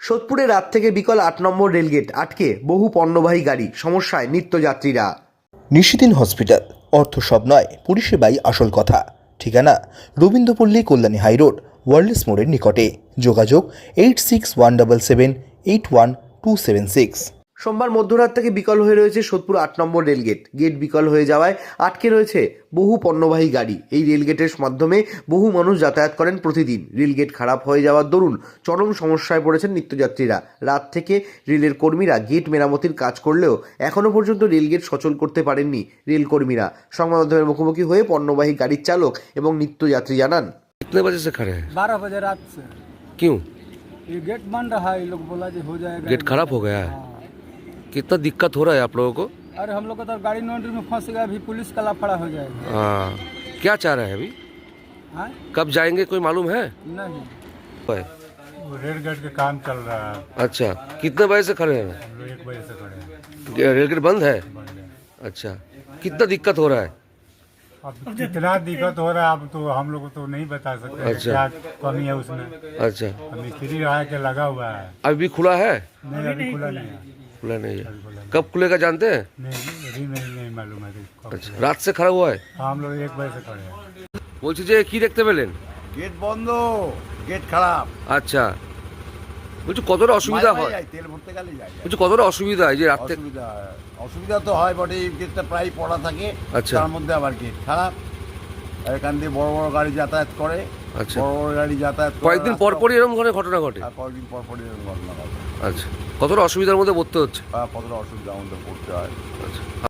সোদপুরে রাত থেকে বিকল আট নম্বর রেলগেট আটকে বহু পণ্যবাহী গাড়ি, সমস্যায় নিত্যযাত্রীরা। নিশিদিন হসপিটাল, অর্থ সব নয়, পরিষেবাই আসল কথা। ঠিকানা, রবীন্দ্রপল্লী কল্যাণী হাইরোড ওয়ার্ল্ডস মোড়ের নিকটে। যোগাযোগ, eight six one double seven, eight one two seven six. সোমবার মধ্যরাত থেকে বিকল হয়ে রয়েছে সোদপুর আট নম্বর রেলগেট গেট বিকল হয়ে যাওয়ায় আটকে রয়েছে বহু পণ্যবাহী গাড়ি এই রেলগেটের মাধ্যমে বহু মানুষ যাতায়াত করেন প্রতিদিন রেলগেট খারাপ হয়ে যাওয়ার দরুন চরম সমস্যায় পড়েছেন নিত্যযাত্রীরা রাত থেকে রেলের কর্মীরা গেট মেরামতির কাজ করলেও এখনও পর্যন্ত রেলগেট সচল করতে পারেননি রেল কর্মীরা সংবাদ মাধ্যমের মুখোমুখি হয়ে পণ্যবাহী গাড়ির চালক এবং নিত্যযাত্রী জানান कितने बजे से खड़े हैं बारह बजे रात से क्यों ये गेट बन रहा है ये लोग बोला जी हो जाएगा गेट खराब हो गया है कितना दिक्कत हो रहा है आप लोगों को? अरे हम लोग को तो गाड़ी नोटिस में फंस गया अभी पुलिस का लाफड़ा हो जाएगा। हाँ। क्या चाह रहे हैं अभी? हाँ? कब जाएँगे कोई मालूम है? नहीं। है। रेल गेट का काम चल रहा है। अच्छा कितने बजे से खड़े हैं? हम लोग एक बजे से खड़े हैं। रेल गेट बंद है? बंद है। अच्छा कितना दिक्कत हो रहा है? अब कितना दिक्कत हो रहा है अब तो हम लोग तो नहीं बता सकते हैं अच्छा। क्या कमी है उसमें। अच्छा। अब मिस्त्री रहा के लगा हुआ है। अभी खुला है? नहीं अभी खुला नहीं है। खुला नहीं है कब खुलेगा जानते हैं नहीं अभी नहीं नहीं मालूम है कब अच्छा रात से खड़ा हुआ है हाँ, हम लोग एक बजे से खड़े हैं বলছি যে কি দেখতে পেলেন গেট বন্ধ গেট খারাপ আচ্ছা বলছি কতটা অসুবিধা মাঝে মাঝে হয় যায়, তেল ভরতে গেলে যায় বলছি কতটা অসুবিধা হয় যে রাত থেকে অসুবিধা হয়। অসুবিধা তো হয় বটে এই গেটটা প্রায় পড়া থাকে আচ্ছা। তার মধ্যে আবার গেট খারাপ আর এখান দিয়ে বড় বড় গাড়ি যাতায়াত করে আচ্ছা। বড় বড় গাড়ি যাতায়াত করে কয়েকদিন পর পরই এরকম ধরনের ঘটনা ঘটে? আর কয়েকদিন পর পরই এরকম ঘটনা ঘটে। আচ্ছা। কতটা অসুবিধার মধ্যে পড়তে হচ্ছে? হ্যাঁ কতটা অসুবিধা মধ্যে পড়তে হয়। আচ্ছা।